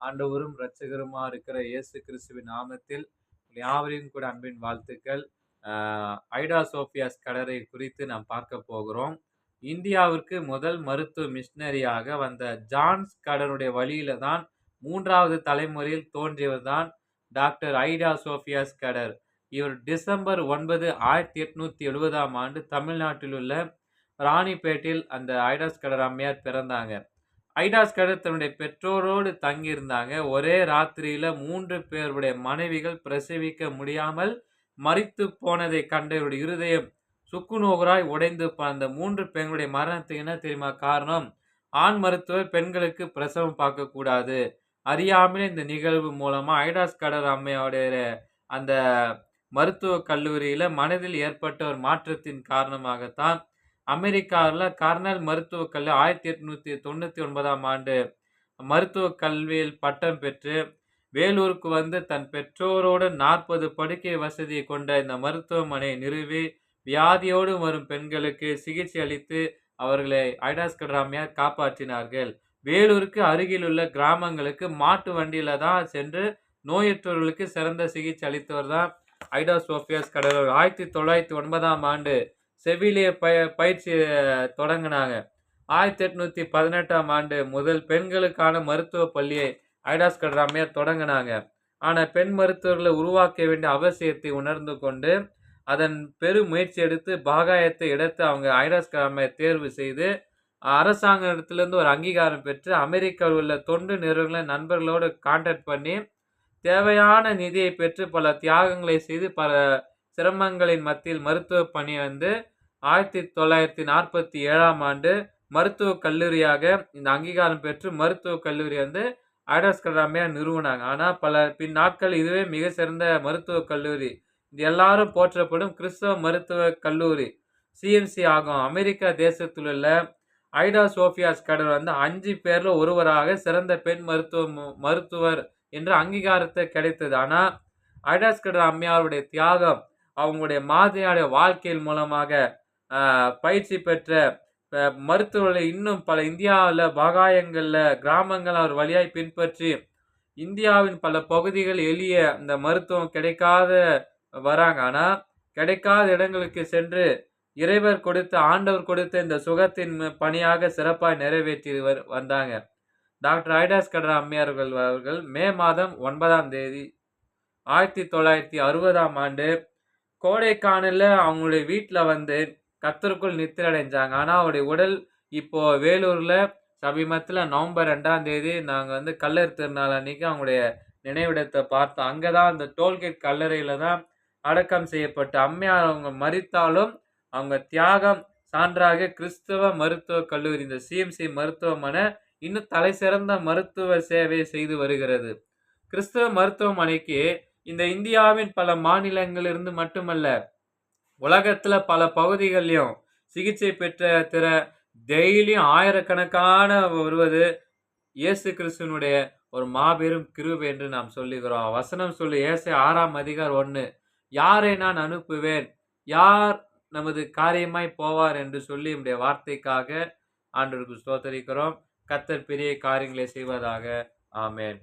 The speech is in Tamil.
ஆண்டவரும் இரட்சகருமா இருக்கிற இயேசு கிறிஸ்துவின் நாமத்தில் யாவரையும் கூட அன்பின் வாழ்த்துக்கள். ஐடா சோஃபியாஸ் கடரை குறித்து நாம் பார்க்க போகிறோம். இந்தியாவிற்கு முதல் மருத்துவ மிஷினரியாக வந்த ஜான்ஸ் கடனுடைய வழியில தான் மூன்றாவது தலைமுறையில் தோன்றியவர் தான் டாக்டர் ஐடா சோஃபியாஸ் கடர். இவர் டிசம்பர் ஒன்பது ஆயிரத்தி எட்நூத்தி எழுபதாம் ஆண்டு தமிழ்நாட்டில் உள்ள ராணிப்பேட்டில் அந்த ஐடாஸ் கடர் அம்மையார் பிறந்தாங்க. ஐடாஸ் கடர் தன்னுடைய பெற்றோரோடு தங்கியிருந்தாங்க. ஒரே ராத்திரியில் மூன்று பேருடைய மனைவிகள் பிரசவிக்க முடியாமல் மறித்து போனதை கண்ட இவருடைய இருதயம் சுக்குநோகராய் உடைந்து அந்த மூன்று பெண்களுடைய மரணத்துக்கு என்ன தெரியுமா காரணம்? ஆண் மருத்துவர் பெண்களுக்கு பிரசவம் பார்க்கக்கூடாது. அறியாமலே இந்த நிகழ்வு மூலமாக ஐடாஸ் கடர் அம்மையோடைய அந்த மருத்துவ கல்லூரியில் மனதில் ஏற்பட்ட ஒரு மாற்றத்தின் காரணமாகத்தான் அமெரிக்காவில் கர்னல் மருத்துவக் கல்வி ஆயிரத்தி எட்நூற்றி தொண்ணூற்றி ஒன்பதாம் ஆண்டு மருத்துவக் கல்வியில் பட்டம் பெற்று வேலூருக்கு வந்து தன் பெற்றோரோடு நாற்பது படுக்கை வசதியை கொண்ட இந்த மருத்துவமனை நிறுவி வியாதியோடு வரும் பெண்களுக்கு சிகிச்சை அளித்து அவர்களை ஐடாஸ் கடராமையார் காப்பாற்றினார்கள். வேலூருக்கு அருகிலுள்ள கிராமங்களுக்கு மாட்டு வண்டியில் தான் சென்று நோயற்றவர்களுக்கு சிறந்த சிகிச்சை அளித்தவர் தான் ஐடா சோஃபியாஸ் கடலூர் ஆயிரத்தி தொள்ளாயிரத்தி ஒன்பதாம் ஆண்டு செவிலிய பய பயிற்சி தொடங்கினாங்க. ஆயிரத்தி எட்நூத்தி பதினெட்டாம் ஆண்டு முதல் பெண்களுக்கான மருத்துவ பள்ளியை ஐடாஸ் கடராமையார் தொடங்கினாங்க. ஆனால் பெண் மருத்துவர்களை உருவாக்க வேண்டிய அவசியத்தை உணர்ந்து கொண்டு அதன் பெரு முயற்சி எடுத்து பாகாயத்தை எடுத்து அவங்க ஐடாஸ் கடராமையார் தேர்வு செய்து அரசாங்கத்திலேருந்து ஒரு அங்கீகாரம் பெற்று அமெரிக்காவில் உள்ள தொண்டு நிறுவனங்களை நண்பர்களோடு கான்டாக்ட் பண்ணி தேவையான நிதியை பெற்று பல தியாகங்களை செய்து பல சிரமங்களின் மத்தியில் மருத்துவ பணி வந்து ஆயிரத்தி தொள்ளாயிரத்தி நாற்பத்தி ஏழாம் ஆண்டு மருத்துவக் கல்லூரியாக இந்த அங்கீகாரம் பெற்று மருத்துவக் கல்லூரி வந்து ஐடாஸ் கலாமையாக நிறுவனாங்க. ஆனால் பல பின் நாட்கள் இதுவே மிக சிறந்த மருத்துவக் கல்லூரி. இது எல்லாரும் போற்றப்படும் கிறிஸ்தவ மருத்துவ கல்லூரி. சிஎம்சி ஆகும். அமெரிக்கா தேசத்தில் உள்ள ஐடா சோஃபியாஸ் கடல் வந்து அஞ்சு பேரில் ஒருவராக சிறந்த பெண் மருத்துவ மருத்துவர் என்ற அங்கீகாரத்தை கிடைத்தது. ஆனால் ஐடாஸ்கடர் அம்மையாருடைய தியாகம் அவங்களுடைய மாதிரியான வாழ்க்கையின் மூலமாக பயிற்சி பெற்ற மருத்துவர்களை இன்னும் பல இந்தியாவில் பாகாயங்களில் கிராமங்கள் அவர் வழியாய் பின்பற்றி இந்தியாவின் பல பகுதிகள் எளிய இந்த மருத்துவம் கிடைக்காத வராங்க. ஆனால் கிடைக்காத இடங்களுக்கு சென்று இறைவர் கொடுத்த ஆண்டவர் கொடுத்த இந்த சுகத்தின் பணியாக சிறப்பாக நிறைவேற்றி வந்தாங்க. டாக்டர் ஐடாஸ் கடரா அம்மையார்கள் அவர்கள் மே மாதம் ஒன்பதாம் தேதி ஆயிரத்தி தொள்ளாயிரத்தி அறுபதாம் ஆண்டு கோடைக்கானலில் அவங்களுடைய வீட்டில் வந்து கத்தருக்குள் நித்திரடைஞ்சாங்க. ஆனால் அவருடைய உடல் இப்போ வேலூரில் சமீபத்தில் நவம்பர் ரெண்டாம் தேதி நாங்கள் வந்து கல்லர் திருநாள் அன்னைக்கு அவங்களுடைய நினைவிடத்தை பார்த்தோம். அங்கே தான் அந்த டோல்கேட் கல்லறையில் தான் அடக்கம் செய்யப்பட்டு அம்மையார் அவங்க மறித்தாலும் அவங்க தியாகம் சான்றாக கிறிஸ்தவ மருத்துவ கல்லூரி இந்த சிஎம்சி மருத்துவமனை இன்னும் தலை சிறந்த மருத்துவ சேவை செய்து வருகிறது. கிறிஸ்தவ மருத்துவமனைக்கு இந்த இந்தியாவின் பல மாநிலங்களிலிருந்து மட்டுமல்ல உலகத்தில் பல பகுதிகள்லையும் சிகிச்சை பெற்ற திற டெய்லியும் ஆயிரக்கணக்கான வருவது இயேசு கிறிஸ்துவனுடைய ஒரு மாபெரும் கிருபை என்று நாம் சொல்லுகிறோம். வசனம் சொல்லி ஏசை ஆறாம் அதிகார் ஒன்று யாரை நான் அனுப்புவேன்? யார் நமது காரியமாய் போவார்? என்று சொல்லி நம்முடைய வார்த்தைக்காக ஆண்டவருக்கு ஸ்தோத்தரிக்கிறோம். கத்தர் பெரிய காரியங்களை செய்வதாக. ஆமேன்.